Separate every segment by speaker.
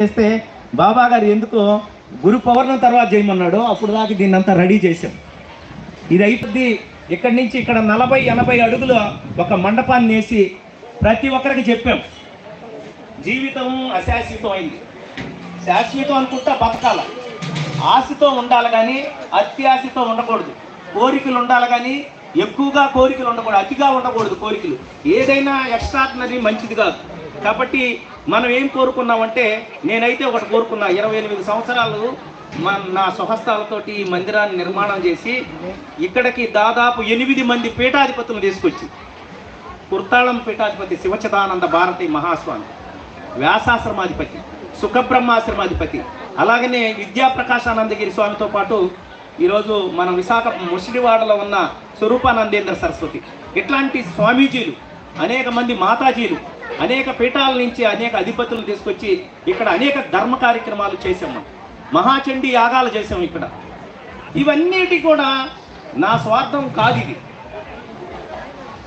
Speaker 1: చేస్తే బాబా గారు ఎందుకో గురు పౌర్ణం తర్వాత చేయమన్నాడు అప్పుడు దాకా దీన్ని అంతా రెడీ చేశాం. ఇది అయిపోద్ది. ఇక్కడి నుంచి ఇక్కడ నలభై ఎనభై అడుగుల ఒక మండపాన్ని వేసి ప్రతి ఒక్కరికి చెప్పాం. జీవితం అశాశ్వతం అయింది. శాశ్వతం అనుకుంటా బతకాల. ఆశతో ఉండాలి కానీ అత్యాశతో ఉండకూడదు. కోరికలు ఉండాలి కానీ ఎక్కువగా కోరికలు ఉండకూడదు. అతిగా ఉండకూడదు కోరికలు. ఏదైనా ఎక్స్ట్రాడినరీ మంచిది కాదు. కాబట్టి మనం ఏం కోరుకున్నామంటే నేనైతే ఒకటి కోరుకున్నా ఇరవై ఎనిమిది సంవత్సరాలు నా స్వహస్తాలతోటి ఈ మందిరాన్ని నిర్మాణం చేసి ఇక్కడికి దాదాపు ఎనిమిది మంది పీఠాధిపతులు తీసుకొచ్చి కుర్తాళం పీఠాధిపతి శివచదానంద భారతి మహాస్వామి వ్యాసాశ్రమాధిపతి సుఖబ్రహ్మాశ్రమాధిపతి అలాగనే విద్యాప్రకాశానందగిరి స్వామితో పాటు ఈరోజు మన విశాఖ ముసిడివాడలో ఉన్న స్వరూపానందేంద్ర సరస్వతి. ఇట్లాంటి స్వామీజీలు అనేక మంది మాతాజీలు అనేక పీఠాల నుంచి అనేక అధిపతులు తీసుకొచ్చి ఇక్కడ అనేక ధర్మ కార్యక్రమాలు చేసాం మనం మహాచండీ యాగాలు చేసాం ఇక్కడ. ఇవన్నిటి కూడా నా స్వార్థం కాదు ఇది.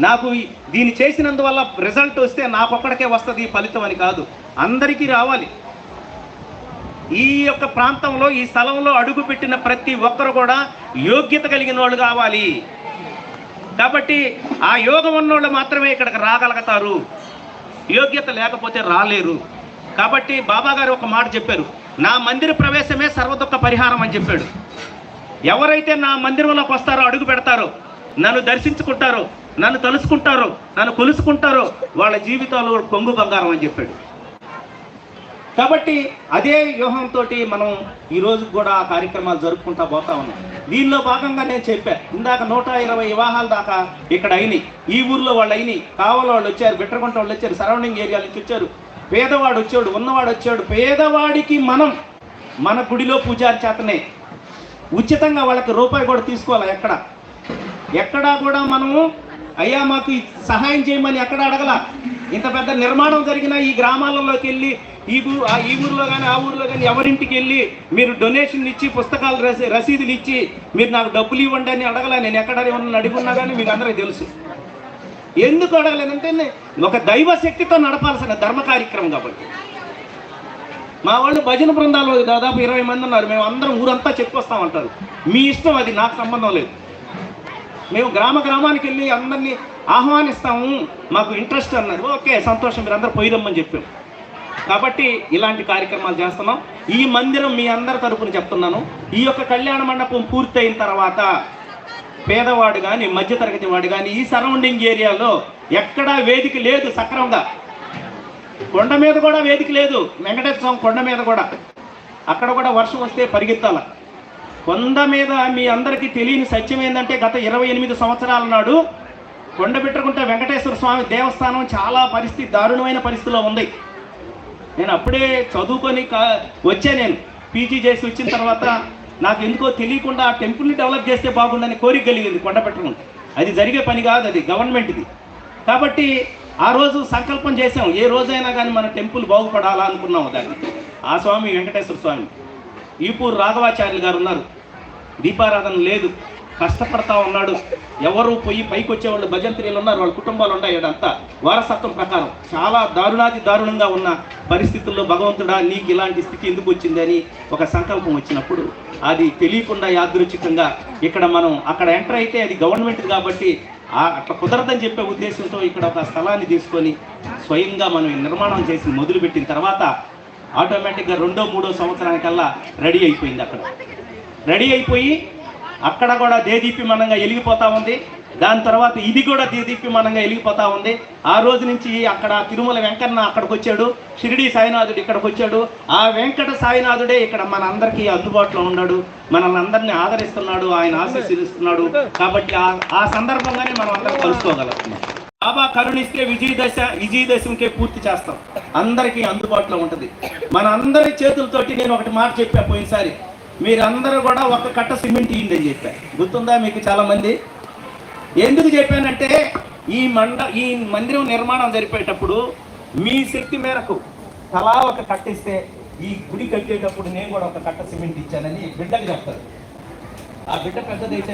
Speaker 1: నాకు దీన్ని చేసినందువల్ల రిజల్ట్ వస్తే నాకొక్కడికే వస్తుంది ఈ ఫలితం అని కాదు. అందరికీ రావాలి. ఈ యొక్క ప్రాంతంలో ఈ స్థలంలో అడుగు పెట్టిన ప్రతి ఒక్కరు కూడా యోగ్యత కలిగిన వాళ్ళు కావాలి. కాబట్టి ఆ యోగం ఉన్నోళ్ళు మాత్రమే ఇక్కడికి రాగలుగుతారు. యోగ్యత లేకపోతే రాలేరు. కాబట్టి బాబా గారు ఒక మాట చెప్పారు. నా మందిర ప్రవేశమే సర్వదుఖ పరిహారం అని చెప్పాడు. ఎవరైతే నా మందిరంలోకి వస్తారో అడుగు పెడతారో నన్ను దర్శించుకుంటారో నన్ను తలుసుకుంటారో నన్ను కొలుసుకుంటారో వాళ్ళ జీవితాలు కొంగు బంగారం అని చెప్పాడు. కాబట్టి అదే వ్యూహంతో మనం ఈరోజు కూడా ఆ కార్యక్రమాలు జరుపుకుంటా పోతా ఉన్నాం. దీనిలో భాగంగా నేను చెప్పాను ఇందాక నూట ఇరవై వివాహాల దాకా ఇక్కడ అయినాయి. ఈ ఊర్లో వాళ్ళు అయినాయి. కావాల వాళ్ళు వచ్చారు బిట్రగుంట వాళ్ళు వచ్చారు సరౌండింగ్ ఏరియాల నుంచి వచ్చారు. పేదవాడు వచ్చాడు ఉన్నవాడు వచ్చాడు. పేదవాడికి మనం మన గుడిలో పూజారి చేతనే ఉచితంగా వాళ్ళకి రూపాయి కూడా తీసుకోవాలి ఎక్కడ? ఎక్కడా కూడా మనము అయ్యా మాకు సహాయం చేయమని ఎక్కడ అడగల? ఇంత పెద్ద నిర్మాణం జరిగిన ఈ గ్రామాలలోకి వెళ్ళి ఈ ఆ ఈ ఊర్లో కానీ ఆ ఊర్లో కానీ ఎవరింటికి వెళ్ళి మీరు డొనేషన్ ఇచ్చి పుస్తకాలు రసీ రసీదులు ఇచ్చి మీరు నాకు డబ్బులు ఇవ్వండి అని అడగలే నేను ఎక్కడ ఏమన్నా అడుగున్నా కానీ మీకు అందరికీ తెలుసు. ఎందుకు అడగలేదంటే ఒక దైవ శక్తితో నడపాల్సిన ధర్మ కార్యక్రమం కాబట్టి. మా వాళ్ళు భజన బృందాలు దాదాపు ఇరవై మంది ఉన్నారు. మేము అందరం ఊరంతా చెప్పుకొస్తామంటారు మీ ఇష్టం అది నాకు సంబంధం లేదు. మేము గ్రామ గ్రామానికి వెళ్ళి అందరినీ ఆహ్వానిస్తాము. మాకు ఇంట్రెస్ట్ అన్నారు. ఓకే సంతోషం మీరు అందరూ పోయిరమ్మని చెప్పాం. కాబట్టి ఇలాంటి కార్యక్రమాలు చేస్తున్నాం. ఈ మందిరం మీ అందరి తరపున చెప్తున్నాను. ఈ యొక్క కళ్యాణ మండపం పూర్తయిన తర్వాత పేదవాడు కానీ మధ్యతరగతి వాడు కానీ ఈ సరౌండింగ్ ఏరియాలో ఎక్కడా వేదిక లేదు సక్రమంగా. కొండ మీద కూడా వేదిక లేదు. వెంకటేశ్వర స్వామి కొండ మీద కూడా. అక్కడ కూడా వర్షం వస్తే పరిగెత్తాల. కొండ మీద మీ అందరికీ తెలియని సత్యం ఏంటంటే గత ఇరవై ఎనిమిది సంవత్సరాల నాడు కొండ పెట్టుకుంటే వెంకటేశ్వర స్వామి దేవస్థానం చాలా పరిస్థితి దారుణమైన పరిస్థితిలో ఉంది. నేను అప్పుడే చదువుకొని కా వచ్చే నేను. పీజీ చేసి వచ్చిన తర్వాత నాకు ఎందుకో తెలియకుండా ఆ టెంపుల్ని డెవలప్ చేస్తే బాగుండని కోరిక కలిగింది కొండ అది జరిగే పని కాదు అది గవర్నమెంట్ది. కాబట్టి ఆ రోజు సంకల్పం చేసాం ఏ రోజైనా కానీ మన టెంపుల్ బాగుపడాలా అనుకున్నాము దాన్ని. ఆ స్వామి వెంకటేశ్వర స్వామి. ఈపూర్ రాఘవాచార్యులు గారు ఉన్నారు. దీపారాధన లేదు. కష్టపడతా ఉన్నాడు. ఎవరు పోయి పైకి వచ్చేవాళ్ళు భజంత్రీలు ఉన్నారు వాళ్ళ కుటుంబాలు ఉన్నాయి అంతా వారసత్వం ప్రకారం చాలా దారుణాది దారుణంగా ఉన్న పరిస్థితుల్లో భగవంతుడా నీకు ఇలాంటి స్థితి ఎందుకు వచ్చిందని ఒక సంకల్పం వచ్చినప్పుడు అది తెలియకుండా యాదృచ్ఛికంగా ఇక్కడ మనం అక్కడ ఎంటర్ అయితే అది గవర్నమెంట్ కాబట్టి అట్లా కుదరదని చెప్పే ఉద్దేశంతో ఇక్కడ ఒక స్థలాన్ని తీసుకొని స్వయంగా మనం నిర్మాణం చేసి మొదలుపెట్టిన తర్వాత ఆటోమేటిక్గా రెండో మూడో సంవత్సరానికల్లా రెడీ అయిపోయింది అక్కడ. రెడీ అయిపోయి అక్కడ కూడా దేదీప్యమానంగా వెలిగిపోతా ఉంది. దాని తర్వాత ఇది కూడా దేదీప్యమానంగా వెలిగిపోతా ఉంది. ఆ రోజు నుంచి అక్కడ తిరుమల వెంకన్న అక్కడికి వచ్చాడు షిరిడి సాయినాథుడు ఇక్కడికి వచ్చాడు ఆ వెంకట సాయినాథుడే ఇక్కడ మన అందరికీ అందుబాటులో ఉన్నాడు. మనల్ని అందరినీ ఆదరిస్తున్నాడు. ఆయన ఆశీస్సులుస్తున్నాడు కాబట్టి ఆ ఆ సందర్భంగానే మనం అందరం కలుసుకోగలుగుతున్నాం. బాబా కరుణిస్తే విజయదశ విజయదశమికే పూర్తి చేస్తాం. అందరికీ అందుబాటులో ఉంటుంది. మన అందరి చేతులతోటి నేను ఒకటి మాట చెప్పా పోయినసారి. మీరందరూ కూడా ఒక కట్ట సిమెంట్ ఇయ్యండి అని చెప్పారు గుర్తుందా మీకు చాలా మంది ఎందుకు చెప్పానంటే ఈ మండ ఈ మందిరం నిర్మాణం జరిపేటప్పుడు మీ శక్తి మేరకు తలా ఒక కట్ట ఇస్తే ఈ గుడి కట్టేటప్పుడు నేను కూడా ఒక కట్ట సిమెంట్ ఇచ్చానని బిడ్డకు చెప్తారు. ఆ బిడ్డ పెద్దదైతే